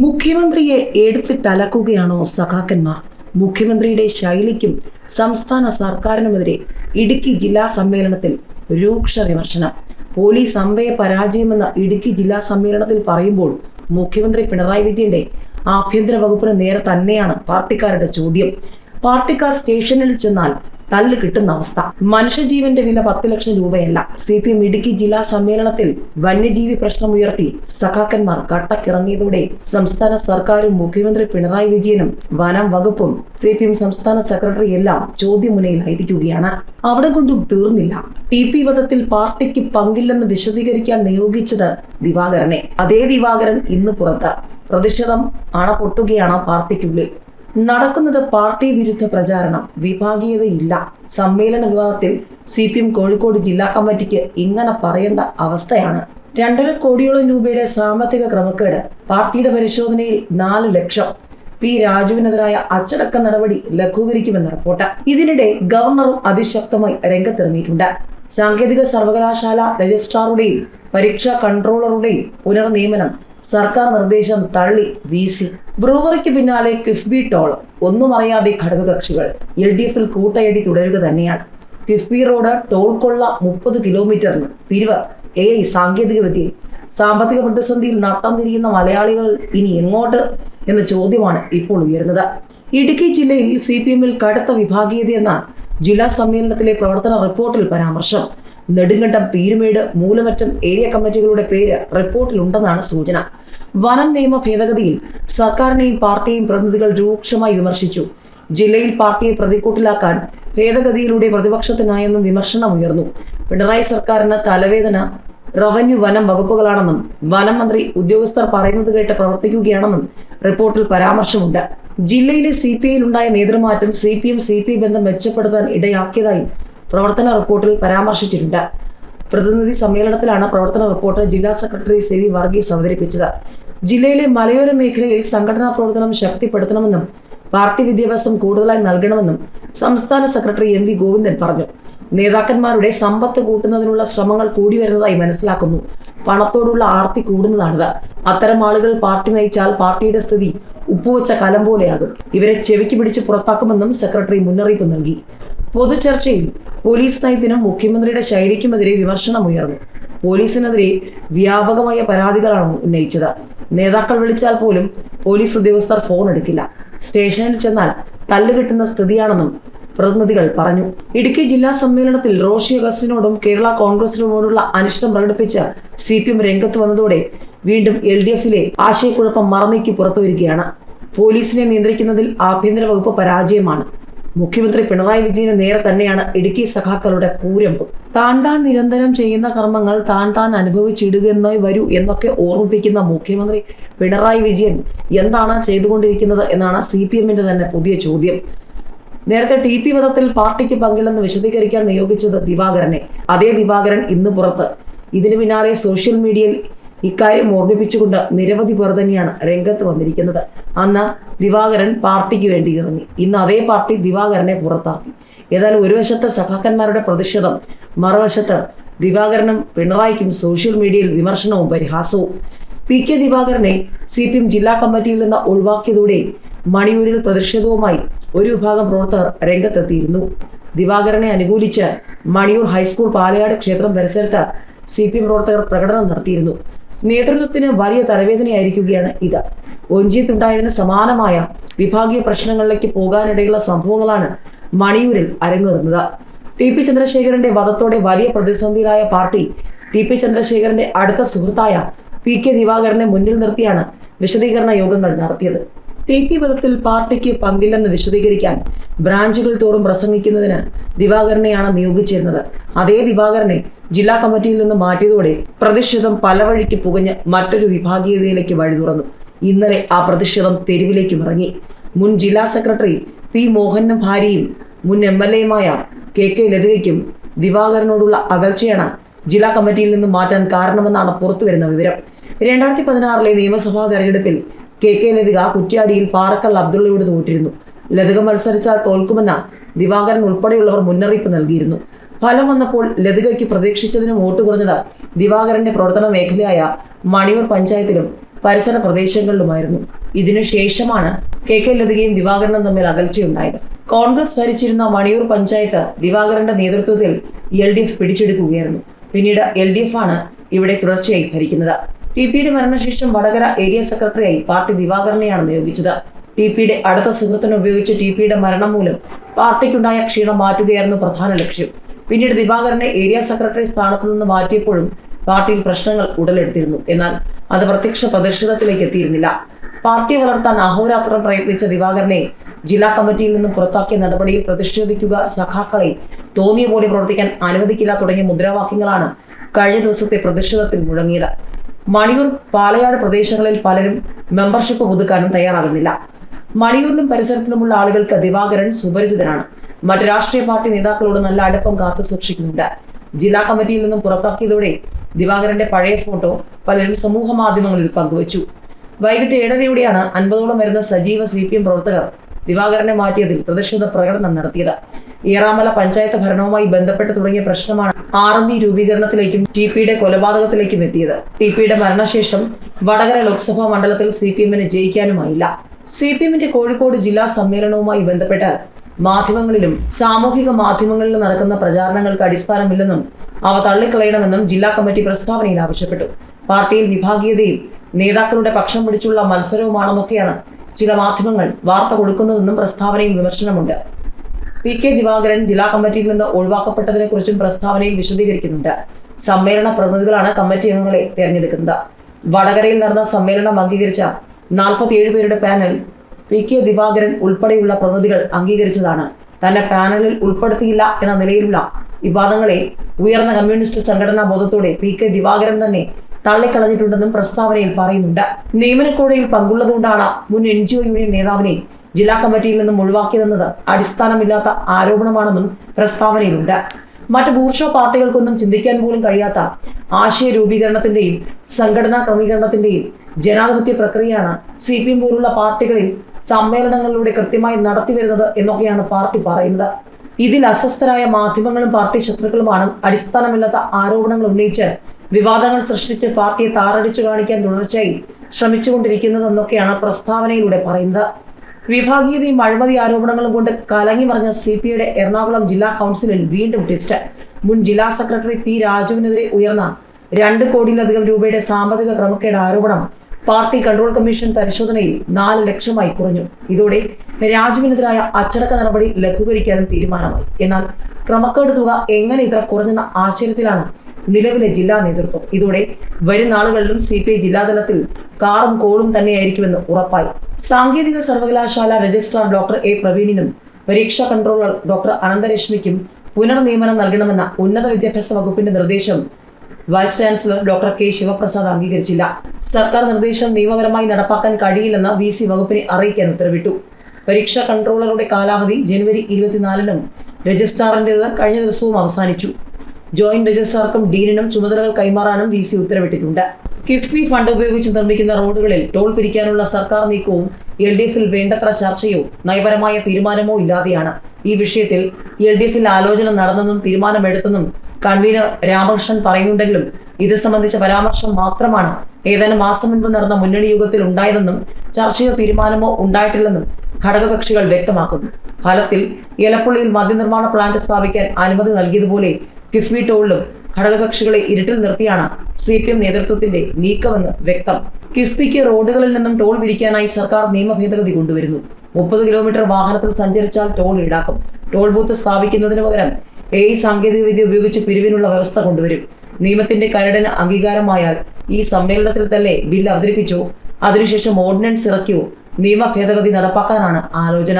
മുഖ്യമന്ത്രിയെ എടുത്തിട്ടലക്കുകയാണോ സഖാക്കന്മാർ? മുഖ്യമന്ത്രിയുടെ ശൈലിക്കും സംസ്ഥാന സർക്കാരിനുമെതിരെ ഇടുക്കി ജില്ലാ സമ്മേളനത്തിൽ രൂക്ഷ വിമർശനം. പോലീസ് അമ്പയ പരാജയമെന്ന ഇടുക്കി ജില്ലാ സമ്മേളനത്തിൽ പറയുമ്പോൾ മുഖ്യമന്ത്രി പിണറായി വിജയന്റെ ആഭ്യന്തര വകുപ്പിന് നേരെ തന്നെയാണ് പാർട്ടിക്കാരുടെ ചോദ്യം. പാർട്ടിക്കാർ സ്റ്റേഷനിൽ ചെന്നാൽ തല്ല് കിട്ടുന്ന അവസ്ഥ. മനുഷ്യജീവന്റെ വില പത്ത് ലക്ഷം രൂപയല്ല. സി പി എം ഇടുക്കി ജില്ലാ സമ്മേളനത്തിൽ വന്യജീവി പ്രശ്നം പ്രശ്നമുയർത്തി സഖാക്കന്മാർ കട്ടക്കിറങ്ങിയതോടെ സംസ്ഥാന സർക്കാരും മുഖ്യമന്ത്രി പിണറായി വിജയനും വനം വകുപ്പും സി പി എം സംസ്ഥാന സെക്രട്ടറി എല്ലാം ചോദ്യമുനയിലായിരിക്കുകയാണ്. അവിടെ കൊണ്ടും തീർന്നില്ല. ടി പി വധത്തിൽ പാർട്ടിക്ക് പങ്കില്ലെന്ന് വിശദീകരിക്കാൻ നിയോഗിച്ചത് ദിവാകരനെ. അതേ ദിവാകരൻ ഇന്ന് പുറത്ത്. പ്രതിഷേധം അണ പൊട്ടുകയാണ് പാർട്ടിക്കുള്ളിൽ. നടക്കുന്നത് പാർട്ടി വിരുദ്ധ പ്രചാരണം. വിഭാഗീയതയില്ല സമ്മേളന വിവാദത്തിൽ സി പി എം കോഴിക്കോട് ജില്ലാ കമ്മിറ്റിക്ക് ഇങ്ങനെ പറയേണ്ട അവസ്ഥയാണ്. രണ്ടര കോടിയോളം രൂപയുടെ സാമ്പത്തിക ക്രമക്കേട് പാർട്ടിയുടെ പരിശോധനയിൽ നാല് ലക്ഷം. പി രാജുവിനെതിരായ അച്ചടക്ക നടപടി ലഘൂകരിക്കുമെന്ന് റിപ്പോർട്ട്. ഇതിനിടെ ഗവർണറും അതിശക്തമായി രംഗത്തിറങ്ങിയിട്ടുണ്ട്. സാങ്കേതിക സർവകലാശാല രജിസ്ട്രാറുടെയും പരീക്ഷാ കൺട്രോളറുടെയും പുനർനിയമനം സർക്കാർ നിർദ്ദേശം തള്ളി വി സി ബ്രൂവറിക്ക് പിന്നാലെ കിഫ്ബി ടോൾ. ഒന്നും അറിയാതെ ഘടകകക്ഷികൾ എൽ ഡി എഫിൽ കൂട്ടയടി തുടരുക തന്നെയാണ്. കിഫ്ബി റോഡ് ടോൾ കൊള്ള മുപ്പത് കിലോമീറ്ററിന് പിരിവ്. എ ഐ സാങ്കേതികവിദ്യ സാമ്പത്തിക പ്രതിസന്ധിയിൽ നട്ടം തിരിയുന്ന മലയാളികൾ ഇനി എങ്ങോട്ട്? എന്ന ചോദ്യമാണ് ഇപ്പോൾ ഉയരുന്നത്. ഇടുക്കി ജില്ലയിൽ സി പി എമ്മിൽ കടുത്ത വിഭാഗീയതയെന്ന ജില്ലാ സമ്മേളനത്തിലെ പ്രവർത്തന റിപ്പോർട്ടിൽ പരാമർശം. നെടുങ്കണ്ടം പീരുമേട് മൂലമറ്റം ഏരിയ കമ്മിറ്റികളുടെ പേര് റിപ്പോർട്ടിലുണ്ടെന്നാണ് സൂചന. വനം നിയമ ഭേദഗതിയിൽ സർക്കാരിനെയും പാർട്ടിയെയും പ്രതിനിധികൾ രൂക്ഷമായി വിമർശിച്ചു. ജില്ലയിൽ പാർട്ടിയെ പ്രതിക്കൂട്ടിലാക്കാൻ ഭേദഗതിയിലൂടെ പ്രതിപക്ഷത്തിനായെന്നും വിമർശനമുയർന്നു. പിണറായി സർക്കാരിന് തലവേദന റവന്യൂ വനം വകുപ്പുകളാണെന്നും വനം മന്ത്രി ഉദ്യോഗസ്ഥർ പറയുന്നത് കേട്ട് പ്രവർത്തിക്കുകയാണെന്നും റിപ്പോർട്ടിൽ പരാമർശമുണ്ട്. ജില്ലയിലെ സി പി ഐയിലുണ്ടായ നേതൃമാറ്റം C P M C P ബന്ധം മെച്ചപ്പെടുത്താൻ ഇടയാക്കിയതായും പ്രവർത്തന റിപ്പോർട്ടിൽ പരാമർശിച്ചിട്ടുണ്ട് പ്രതിനിധി സമ്മേളനത്തിലാണ് പ്രവർത്തന റിപ്പോർട്ട് ജില്ലാ സെക്രട്ടറി സി വി വർഗീസ് അവതരിപ്പിച്ചത്. ജില്ലയിലെ മലയോര മേഖലയിൽ സംഘടനാ പ്രവർത്തനം ശക്തിപ്പെടുത്തണമെന്നും പാർട്ടി വിദ്യാഭ്യാസം കൂടുതലായി നൽകണമെന്നും സംസ്ഥാന സെക്രട്ടറി എം വി ഗോവിന്ദൻ പറഞ്ഞു. നേതാക്കന്മാരുടെ സമ്പത്ത് കൂട്ടുന്നതിനുള്ള ശ്രമങ്ങൾ കൂടി വരുന്നതായി മനസ്സിലാക്കുന്നു. പണത്തോടുള്ള ആർത്തി കൂടുന്നതാണിത്. അത്തരം ആളുകൾ പാർട്ടി നയിച്ചാൽ പാർട്ടിയുടെ സ്ഥിതി ഉപ്പുവച്ച കലം പോലെയാകും. ഇവരെ ചെവിക്ക് പിടിച്ച് പുറത്താക്കുമെന്നും സെക്രട്ടറി മുന്നറിയിപ്പ് നൽകി. പൊതുചർച്ചയിൽ പോലീസ് നയത്തിനും മുഖ്യമന്ത്രിയുടെ ശൈലിക്കുമെതിരെ വിമർശനമുയർന്നു പോലീസിനെതിരെ വ്യാപകമായ പരാതികളാണ് ഉന്നയിച്ചത്. നേതാക്കൾ വിളിച്ചാൽ പോലും പോലീസ് ഉദ്യോഗസ്ഥർ ഫോൺ എടുക്കില്ല. സ്റ്റേഷനിൽ ചെന്നാൽ തല്ലുകിട്ടുന്ന സ്ഥിതിയാണെന്നും പ്രതിനിധികൾ പറഞ്ഞു. ഇടുക്കി ജില്ലാ സമ്മേളനത്തിൽ റോഷി അഗസ്റ്റിനോടും കേരള കോൺഗ്രസിനോടുള്ള അനിഷ്ടം പ്രകടിപ്പിച്ച് സി പി എം രംഗത്ത് വന്നതോടെ വീണ്ടും എൽ ഡി എഫിലെ ആശയക്കുഴപ്പം മറന്നേക്ക് പുറത്തുവരികയാണ്. പോലീസിനെ നിയന്ത്രിക്കുന്നതിൽ ആഭ്യന്തര വകുപ്പ് പരാജയമാണ്. മുഖ്യമന്ത്രി പിണറായി വിജയന് നേരെ തന്നെയാണ് ഇടുക്കി സഖാക്കളുടെ കൂരമ്പ്. താൻ താൻ നിരന്തരം ചെയ്യുന്ന കർമ്മങ്ങൾ താൻ താൻ അനുഭവിച്ചിടുകയെന്നേ വരൂ എന്നൊക്കെ ഓർമ്മിപ്പിക്കുന്ന മുഖ്യമന്ത്രി പിണറായി വിജയൻ എന്താണ് ചെയ്തുകൊണ്ടിരിക്കുന്നത് എന്നാണ് സി പി എമ്മിന്റെ തന്നെ പുതിയ ചോദ്യം. നേരത്തെ ടി പി വധത്തിൽ പാർട്ടിക്ക് പങ്കില്ലെന്ന് വിശദീകരിക്കാൻ നിയോഗിച്ചത് ദിവാകരനെ. അതേ ദിവാകരൻ ഇന്ന് പുറത്ത്. ഇതിനു പിന്നാലെ സോഷ്യൽ മീഡിയയിൽ ഇക്കാര്യം ഓർമ്മിപ്പിച്ചുകൊണ്ട് നിരവധി പേർ തന്നെയാണ് രംഗത്ത് വന്നിരിക്കുന്നത്. അന്ന് ദിവാകരൻ പാർട്ടിക്ക് വേണ്ടി ഇറങ്ങി. ഇന്ന് അതേ പാർട്ടി ദിവാകരനെ പുറത്താക്കി. ഏതായാലും ഒരു വശത്ത് സഖാക്കന്മാരുടെ പ്രതിഷേധം മറുവശത്ത് ദിവാകരനും പിണറായിക്കും സോഷ്യൽ മീഡിയയിൽ വിമർശനവും പരിഹാസവും. പി കെ ദിവാകരനെ സി പി എം ജില്ലാ കമ്മിറ്റിയിൽ നിന്ന് ഒഴിവാക്കിയതോടെ മണിയൂരിൽ പ്രതിഷേധവുമായി ഒരു വിഭാഗം പ്രവർത്തകർ രംഗത്തെത്തിയിരുന്നു. ദിവാകരനെ അനുകൂലിച്ച് മണിയൂർ ഹൈസ്കൂൾ പാലയാട് ക്ഷേത്രം പരിസരത്ത് സി പി എം പ്രവർത്തകർ പ്രകടനം നടത്തിയിരുന്നു. നേതൃത്വത്തിന് വലിയ തലവേദനയായിരിക്കുകയാണ് ഇത്. ഒഞ്ചിയത്തുണ്ടായതിന് സമാനമായ വിഭാഗീയ പ്രശ്നങ്ങളിലേക്ക് പോകാനിടയുള്ള സംഭവങ്ങളാണ് മണിയൂരിൽ അരങ്ങേറുന്നത്. ടി പി ചന്ദ്രശേഖരന്റെ വധത്തോടെ വലിയ പ്രതിസന്ധിയിലായ പാർട്ടി ടി പി ചന്ദ്രശേഖരന്റെ അടുത്ത സുഹൃത്തായ പി കെ ദിവാകരനെ മുന്നിൽ നിർത്തിയാണ് വിശദീകരണ യോഗങ്ങൾ നടത്തിയത്. ടി പി വധത്തിൽ പാർട്ടിക്ക് പങ്കില്ലെന്ന് വിശദീകരിക്കാൻ ബ്രാഞ്ചുകൾ തോറും പ്രസംഗിക്കുന്നതിന് ദിവാകരനെയാണ് നിയോഗിച്ചിരുന്നത്. അതേ ദിവാകരനെ ജില്ലാ കമ്മിറ്റിയിൽ നിന്ന് മാറ്റിയതോടെ പ്രതിഷേധം പല വഴിക്ക് പുകഞ്ഞ് മറ്റൊരു വിഭാഗീയതയിലേക്ക് വഴി തുറന്നു. ഇന്നലെ ആ പ്രതിഷേധം തെരുവിലേക്ക് ഇറങ്ങി മുൻ ജില്ലാ സെക്രട്ടറി പി മോഹനും ഭാര്യയും മുൻ എം എൽ എയുമായ കെ കെ ലതികയ്ക്കും ദിവാകരനോടുള്ള അകൽച്ചയാണ് ജില്ലാ കമ്മിറ്റിയിൽ നിന്ന് മാറ്റാൻ കാരണമെന്നാണ് പുറത്തുവരുന്ന വിവരം. രണ്ടായിരത്തി പതിനാറിലെ നിയമസഭാ തെരഞ്ഞെടുപ്പിൽ കെ കെ ലതിക കുറ്റ്യാടിയിൽ പാറക്കൽ അബ്ദുള്ളയോട് തോറ്റിരുന്നു. ലതിക മത്സരിച്ചാൽ തോൽക്കുമെന്ന ദിവാകരൻ ഉൾപ്പെടെയുള്ളവർ മുന്നറിയിപ്പ് നൽകിയിരുന്നു. ഫലം വന്നപ്പോൾ ലതികയ്ക്ക് പ്രതീക്ഷിച്ചതിനും വോട്ട് കുറഞ്ഞത് ദിവാകരന്റെ പ്രവർത്തന മേഖലയായ മണിയൂർ പഞ്ചായത്തിലും പരിസര പ്രദേശങ്ങളിലുമായിരുന്നു. ഇതിനുശേഷമാണ് കെ കെ ലതികയും ദിവാകരനും തമ്മിൽ അകൽച്ചയുണ്ടായത്. കോൺഗ്രസ് ഭരിച്ചിരുന്ന മണിയൂർ പഞ്ചായത്ത് ദിവാകരന്റെ നേതൃത്വത്തിൽ എൽ ഡി എഫ് പിടിച്ചെടുക്കുകയായിരുന്നു. പിന്നീട് എൽ ഡി എഫ് ആണ് ഇവിടെ തുടർച്ചയായി ഭരിക്കുന്നത്. ടി പിയുടെ മരണശേഷം വടകര ഏരിയ സെക്രട്ടറിയായി പാർട്ടി ദിവാകരനെയാണ് നിയോഗിച്ചത്. ടി പിയുടെ അടുത്ത സുഹൃത്തിനെ ഉപയോഗിച്ച് ടി പിയുടെ മരണം മൂലം പാർട്ടിക്കുണ്ടായ ക്ഷീണം മാറ്റുകയായിരുന്നു പ്രധാന ലക്ഷ്യം. പിന്നീട് ദിവാകരനെ ഏരിയ സെക്രട്ടറി സ്ഥാനത്ത് നിന്ന് മാറ്റിയപ്പോഴും പാർട്ടിയിൽ പ്രശ്നങ്ങൾ ഉടലെടുത്തിരുന്നു. എന്നാൽ അത് പ്രത്യക്ഷ പ്രതിഷേധത്തിലേക്ക് എത്തിയിരുന്നില്ല. പാർട്ടി വളർത്താൻ അഹോരാത്രം പ്രയത്നിച്ച ദിവാകരനെ ജില്ലാ കമ്മിറ്റിയിൽ നിന്ന് പുറത്താക്കിയ നടപടിയിൽ പ്രതിഷേധിക്കുക സഖാക്കളെ തോന്നിയ പോലെ പ്രവർത്തിക്കാൻ അനുവദിക്കില്ല തുടങ്ങിയ മുദ്രാവാക്യങ്ങളാണ് കഴിഞ്ഞ ദിവസത്തെ പ്രതിഷേധത്തിൽ മുഴങ്ങിയത്. മണിയൂർ പാലയാട് പ്രദേശങ്ങളിൽ പലരും മെമ്പർഷിപ്പ് പുതുക്കാനും തയ്യാറാകുന്നില്ല. മണിയൂരിലും പരിസരത്തിലുമുള്ള ആളുകൾക്ക് ദിവാകരൻ സുപരിചിതനാണ്. മറ്റ് രാഷ്ട്രീയ പാർട്ടി നേതാക്കളോട് നല്ല അടുപ്പം കാത്തു സൂക്ഷിക്കുന്നുണ്ട്. ജില്ലാ കമ്മിറ്റിയിൽ നിന്നും പുറത്താക്കിയതോടെ ദിവാകരന്റെ പഴയ ഫോട്ടോ പലരും സമൂഹ മാധ്യമങ്ങളിൽ പങ്കുവച്ചു. വൈകിട്ട് ഏഴരയോടെയാണ് അൻപതോളം വരുന്ന സജീവ സി പി എം പ്രവർത്തകർ ദിവാകരനെ മാറ്റിയതിൽ പ്രതിഷേധ പ്രകടനം നടത്തിയത്. ഈറാമല പഞ്ചായത്ത് ഭരണവുമായി ബന്ധപ്പെട്ട് തുടങ്ങിയ പ്രശ്നമാണ് ആർ എം ബി രൂപീകരണത്തിലേക്കും ടി പിയുടെ കൊലപാതകത്തിലേക്കും എത്തിയത്. ടി പിയുടെ മരണശേഷം വടകര ലോക്സഭാ മണ്ഡലത്തിൽ സി പി എമ്മിന് ജയിക്കാനുമായില്ല. സി പി എമ്മിന്റെ കോഴിക്കോട് ജില്ലാ സമ്മേളനവുമായി ബന്ധപ്പെട്ട് മാധ്യമങ്ങളിലും സാമൂഹിക മാധ്യമങ്ങളിലും നടക്കുന്ന പ്രചാരണങ്ങൾക്ക് അടിസ്ഥാനമില്ലെന്നും അവ തള്ളിക്കളയണമെന്നും ജില്ലാ കമ്മിറ്റി പ്രസ്താവനയിൽ ആവശ്യപ്പെട്ടു. പാർട്ടിയിൽ വിഭാഗീയതയും നേതാക്കളുടെ പക്ഷം പിടിച്ചുള്ള മത്സരവുമാണെന്നൊക്കെയാണ് ചില മാധ്യമങ്ങൾ വാർത്ത കൊടുക്കുന്നതെന്നും പ്രസ്താവനയിൽ വിമർശനമുണ്ട്. പി കെ ദിവാകരൻ ജില്ലാ കമ്മിറ്റിയിൽ നിന്ന് ഒഴിവാക്കപ്പെട്ടതിനെ കുറിച്ചും പ്രസ്താവനയിൽ വിശദീകരിക്കുന്നുണ്ട്. സമ്മേളന പ്രതിനിധികളാണ് കമ്മിറ്റി അംഗങ്ങളെ തിരഞ്ഞെടുക്കുന്നത്. വടകരയിൽ നടന്ന സമ്മേളനം അംഗീകരിച്ച നാൽപ്പത്തിയേഴ് പേരുടെ പാനൽ പി കെ ദിവാകരൻ ഉൾപ്പെടെയുള്ള പ്രതിനിധികൾ അംഗീകരിച്ചതാണ്. തന്നെ പാനലിൽ ഉൾപ്പെടുത്തിയില്ല എന്ന നിലയിലുള്ള വിവാദങ്ങളെ ഉയർന്ന കമ്മ്യൂണിസ്റ്റ് സംഘടനാ ബോധത്തോടെ പി കെ ദിവാകരൻ തന്നെ തള്ളിക്കളഞ്ഞിട്ടുണ്ടെന്നും പ്രസ്താവനയിൽ പറയുന്നുണ്ട്. നിയമനക്കോടയിൽ പങ്കുള്ളതുകൊണ്ടാണ് മുൻ എൻ ജി ഒ യൂണിയൻ നേതാവിനെ ജില്ലാ കമ്മിറ്റിയിൽ നിന്നും ഒഴിവാക്കിയതെന്നത് അടിസ്ഥാനമില്ലാത്ത ആരോപണമാണെന്നും പ്രസ്താവനയിലുണ്ട്. മറ്റ് ബൂർഷോ പാർട്ടികൾക്കൊന്നും ചിന്തിക്കാൻ പോലും കഴിയാത്ത ആശയ രൂപീകരണത്തിന്റെയും സംഘടനാ ക്രമീകരണത്തിന്റെയും ജനാധിപത്യ പ്രക്രിയയാണ് സി പി എം പോലുള്ള പാർട്ടികളിൽ സമ്മേളനങ്ങളിലൂടെ കൃത്യമായി നടത്തിവരുന്നത് എന്നൊക്കെയാണ് പാർട്ടി പറയുന്നത്. ഇതിൽ അസ്വസ്ഥരായ മാധ്യമങ്ങളും പാർട്ടി ശത്രുക്കളുമാണ് അടിസ്ഥാനമില്ലാത്ത ആരോപണങ്ങൾ ഉന്നയിച്ച് വിവാദങ്ങൾ സൃഷ്ടിച്ച് പാർട്ടിയെ താറടിച്ചു കാണിക്കാൻ തുടർച്ചയായി ശ്രമിച്ചുകൊണ്ടിരിക്കുന്നതെന്നൊക്കെയാണ് പ്രസ്താവനയിലൂടെ പറയുന്നത്. വിഭാഗീയതയും അഴിമതി ആരോപണങ്ങളും കൊണ്ട് കലങ്ങി മറിഞ്ഞ സി പി ഐയുടെ എറണാകുളം ജില്ലാ കൗൺസിലിൽ വീണ്ടും ട്വിസ്റ്റ്. മുൻ ജില്ലാ സെക്രട്ടറി പി രാജുവിനെതിരെ ഉയർന്ന രണ്ട് കോടിയിലധികം രൂപയുടെ സാമ്പത്തിക ക്രമക്കേട് ആരോപണം പാർട്ടി കൺട്രോൾ കമ്മീഷൻ പരിശോധനയിൽ നാല് ലക്ഷമായി കുറഞ്ഞു. ഇതോടെ രാജുവിനെതിരായ അച്ചടക്ക നടപടി ലഘൂകരിക്കാനും തീരുമാനമായി. എന്നാൽ ക്രമക്കേട് തുക എങ്ങനെ ഇത്ര കുറഞ്ഞെന്ന ആശ്ചര്യത്തിലാണ് നിലവിലെ ജില്ലാ നേതൃത്വം. ഇതോടെ വരും നാളുകളിലും സി പി ഐ ജില്ലാതലത്തിൽ കാറും കോളും തന്നെയായിരിക്കുമെന്ന് ഉറപ്പായി. സാങ്കേതിക സർവകലാശാല രജിസ്ട്രാർ ഡോക്ടർ എ പ്രവീണിനും പരീക്ഷാ കൺട്രോളർ ഡോക്ടർ അനന്തരശ്മിക്കും പുനർനിയമനം നൽകണമെന്ന ഉന്നത വിദ്യാഭ്യാസ വകുപ്പിന്റെ നിർദ്ദേശം vice chancellor doctor K Sivaprasad അംഗീകരിച്ചില്ല. സർക്കാർ നിർദ്ദേശം നിയമപരമായി നടപ്പാക്കാൻ കഴിയില്ലെന്ന് വി സി വകുപ്പിനെ അറിയിക്കാൻ ഉത്തരവിട്ടു. പരീക്ഷാ കൺട്രോളറുടെ കാലാവധി ജനുവരി ഇരുപത്തിനാലിനും രജിസ്ട്രാറിന്റെത് കഴിഞ്ഞ ദിവസവും അവസാനിച്ചു. ജോയിന്റ് രജിസ്ട്രാർക്കും ഡീനിനും ചുമതലകൾ കൈമാറാനും വി സി ഉത്തരവിട്ടിട്ടുണ്ട്. കിഫ്ബി ഫണ്ട് ഉപയോഗിച്ച് നിർമ്മിക്കുന്ന റോഡുകളിൽ ടോൾ പിരിക്കാനുള്ള സർക്കാർ നീക്കവും എൽ ഡി എഫിൽ വേണ്ടത്ര ചർച്ചയോ നയപരമായ തീരുമാനമോ ഇല്ലാതെയാണ്. ഈ വിഷയത്തിൽ എൽ ഡി എഫിൽ ആലോചന നടന്നെന്നും തീരുമാനമെടുത്തെന്നും കൺവീനർ രാമകൃഷ്ണൻ പറയുന്നുണ്ടെങ്കിലും ഇത് സംബന്ധിച്ച പരാമർശം മാത്രമാണ് ഏതാനും മാസം മുൻപ് നടന്ന മുന്നണി യോഗത്തിൽ ഉണ്ടായതെന്നും ചർച്ചയോ തീരുമാനമോ ഉണ്ടായിട്ടില്ലെന്നും ഘടകകക്ഷികൾ വ്യക്തമാക്കുന്നു. ഫലത്തിൽ എലപ്പുള്ളിയിൽ മദ്യനിർമ്മാണ പ്ലാന്റ് സ്ഥാപിക്കാൻ അനുമതി നൽകിയതുപോലെ കിഫ്ബി ടോളിലും ഘടകകക്ഷികളെ ഇരുട്ടിൽ നിർത്തിയാണ് സി പി എം നേതൃത്വത്തിന്റെ നീക്കമെന്ന് വ്യക്തം. കിഫ്ബിക്ക് റോഡുകളിൽ നിന്നും ടോൾ വിരിക്കാനായി സർക്കാർ നിയമ ഭേദഗതി കൊണ്ടുവരുന്നു. മുപ്പത് കിലോമീറ്റർ വാഹനത്തിൽ സഞ്ചരിച്ചാൽ ടോൾ ഈടാക്കും. ടോൾ ബൂത്ത് സ്ഥാപിക്കുന്നതിന് പകരം എ സാങ്കേതികവിദ്യ ഉപയോഗിച്ച് പിരിവിനുള്ള വ്യവസ്ഥ കൊണ്ടുവരും. നിയമത്തിന്റെ കരടിന് അംഗീകാരമായാൽ ഈ സമ്മേളനത്തിൽ തന്നെ ബിൽ അവതരിപ്പിച്ചു? അതിനുശേഷം ഓർഡിനൻസ് ഇറക്കിയോ? നിയമ ഭേദഗതി നടപ്പാക്കാനാണ് ആലോചന.